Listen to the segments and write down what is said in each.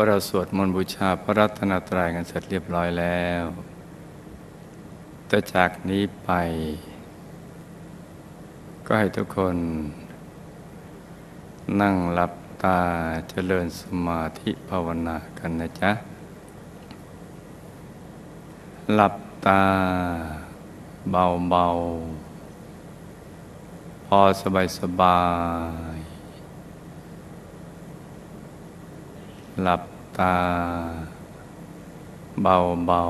ราะเราสวดมนต์บูชาพระรัตนตรัยกันเสร็จเรียบร้อยแล้ว แต่จากนี้ไป ก็ให้ทุกคน นั่งหลับตาเจริญสมาธิภาวนากันนะจ๊ะ หลับตาเบาๆ พอสบายสบายๆหลับ ตา เบา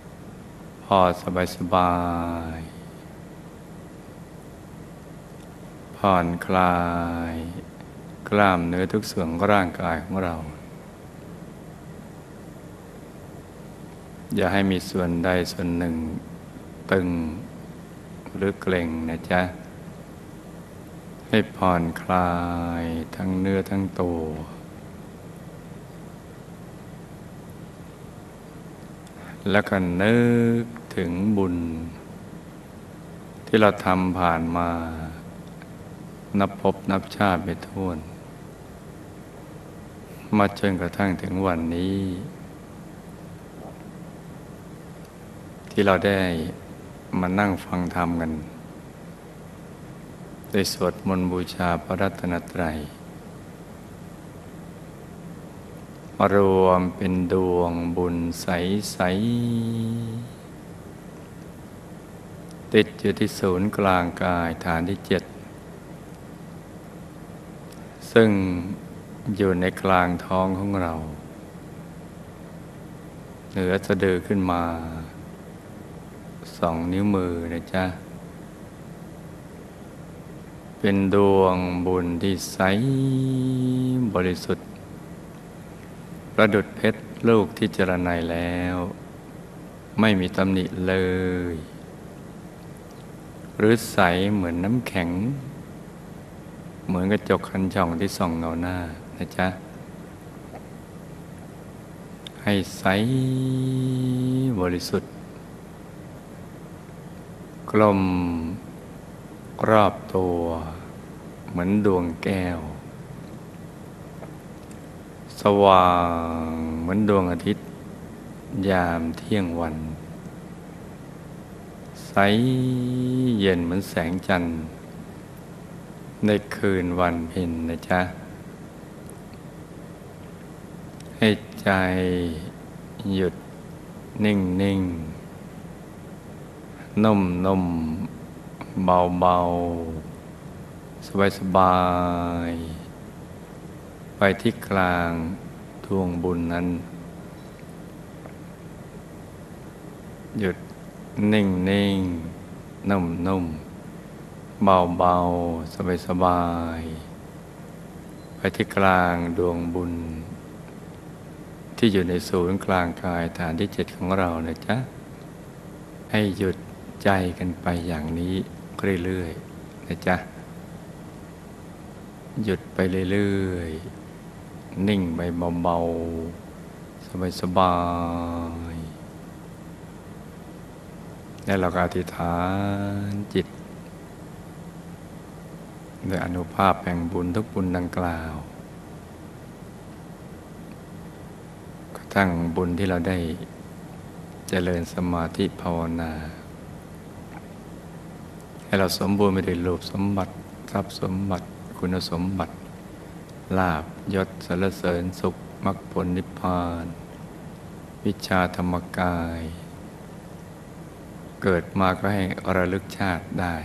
ๆพอสบายสบายๆผ่อนคลาย กล้ามเนื้อทุกส่วนของร่างกายของเรา อย่าให้มีส่วนใดส่วนหนึ่ง ตึงหรือเกร็งนะจ๊ะ ให้ผ่อนคลายทั้งเนื้อทั้งตัว แล้วก็นึกถึงบุญ ที่เราทำผ่านมา นับพบนับชาติไปทั่วน มาจนกระทั่งถึงวันนี้ ที่เราได้มานั่งฟังธรรมกัน ได้สวดมนต์บูชาพระรัตนตรัย มา รวมเป็นดวงบุญใสใส ๆ ติดอยู่ที่ศูนย์กลางกายฐานที่เจ็ด ซึ่งอยู่ในกลางท้องของเรา เหนือสะดือขึ้นมาสองนิ้วมือนะจ๊ะ เป็นดวงบุญที่ใสบริสุทธิ์ ประดุดเพชรลูกที่เจรไนแล้ว ไม่มีตำหนิเลย หรือใสเหมือนน้ำแข็ง เหมือนกระจกคันช่องที่ส่องเงาหน้านะจ๊ะ ให้ใสบริสุทธิ์ กลมรอบตัว เหมือนดวงแก้ว สว่างเหมือนดวงอาทิตย์ ยามเที่ยงวัน ใสเย็นเหมือนแสงจันทร์ ในคืนวันเพ็ญนะจ๊ะ ให้ใจหยุดนิ่งนิ่งนุ่มนุ่มเบาเบาสบายสบาย ไปที่กลางดวงบุญนั้น หยุดนิ่งนิ่งนุ่มนุ่มเบาเบาสบายสบาย ไปที่กลางดวงบุญ ที่อยู่ในศูนย์กลางกายฐานที่เจ็ดของเรานะจ๊ะ ให้หยุดใจกันไปอย่างนี้เรื่อยๆนะจ๊ะ หยุดไปเรื่อยๆ นิ่งไปเบาๆ สบายๆแล้วเราก็อธิษฐานจิตด้วยอนุภาพแห่งบุญทุกบุญดังกล่าวกระทั่งบุญที่เราได้เจริญสมาธิภาวนา ให้เราสมบูรณ์ไปด้วยรูปสมบัติทรัพย์สมบัติคุณสมบัติ ลาบยศสรรเสริญสุขมรรคผลนิพพาน วิชาธรรมกาย เกิดมาก็ให้ระลึกชาติได้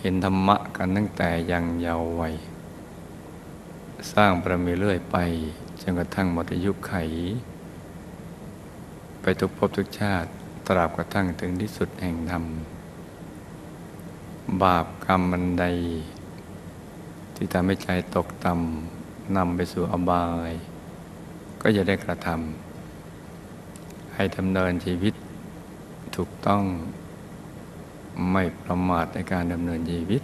เห็นธรรมะกันตั้งแต่ยังเยาว์วัย สร้างประมีเรื่อยไปจนกระทั่งหมดอายุไข ไปทุกภพทุกชาติตราบกระทั่งถึงที่สุดแห่งธรรม บาปกรรมมันใด ที่ทำให้ใจตกต่ำนำไปสู่อบาย ก็จะได้กระทำให้ดำเนินชีวิตถูกต้องไม่ประมาทในการดำเนินชีวิต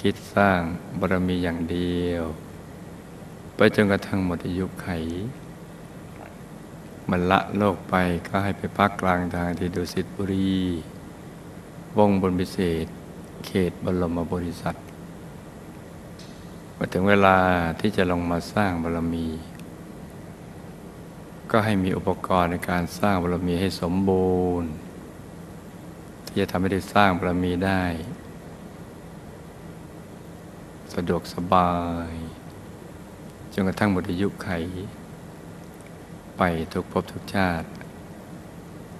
คิดสร้างบารมีอย่างเดียว ไปจนกระทั่งหมดอายุไข มันละโลกไปก็ให้ไปพักกลางทางที่ดุสิตบุรี วงบนพิเศษ เขตบรมบริษัท มาถึงเวลาที่จะลงมาสร้างบารมี ก็ให้มีอุปกรณ์ในการสร้างบารมีให้สมบูรณ์ ที่จะทำให้ได้สร้างบารมีได้ สะดวกสบายจนกระทั่งหมดอายุไข ไปทุกภพทุกชาติ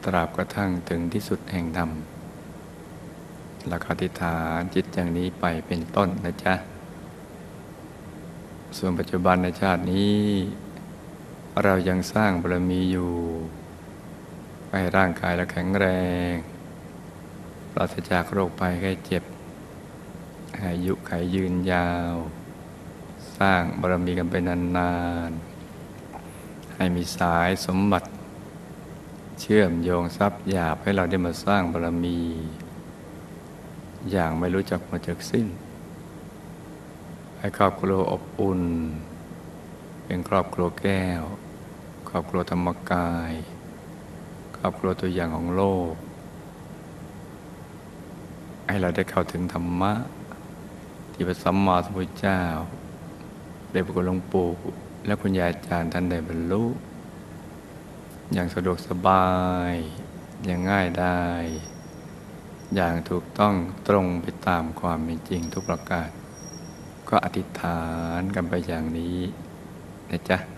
ตราบกระทั่งถึงที่สุดแห่งธรรมหลักอธิษฐานจิตอย่างนี้ไปเป็นต้นนะจ๊ะ ส่วนปัจจุบันในชาตินี้ เรายังสร้างบารมีอยู่ให้ร่างกายเราแข็งแรงปราศจากโรคภัยไข้เจ็บ อายุไขยืนยาว สร้างบารมีกันไปนานๆ ให้มีสายสมบัติ เชื่อมโยงทรัพย์หยาบให้เราได้มาสร้างบารมี อย่างไม่รู้จักหมาจากสิ้น ให้ครอบครัวอบอุ่น เป็นครอบครัวแก้ว ครอบครัวธรรมกาย ครอบครัวตัวอย่างของโลก ให้เราได้เข้าถึงธรรมะ ที่พระสัมมาสัมพุทธเจ้า ได้ประกฏหลวงปู่และคุณยายอาจารย์ท่านได้บรรลุอย่างสะดวกสบาย อย่างง่ายได้ อย่างถูกต้องตรงไปตามความเป็นจริงทุกประการ ก็อธิษฐานกันไปอย่างนี้นะจ๊ะ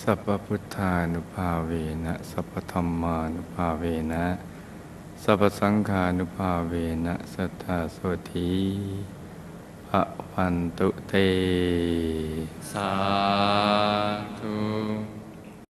สัพพุทธานุภาเวนะ สัพพธรรมานุภาเวนะ สัพพสังฆานุภาเวนะ สัทธาโสธีพระวันตุเต สาธุ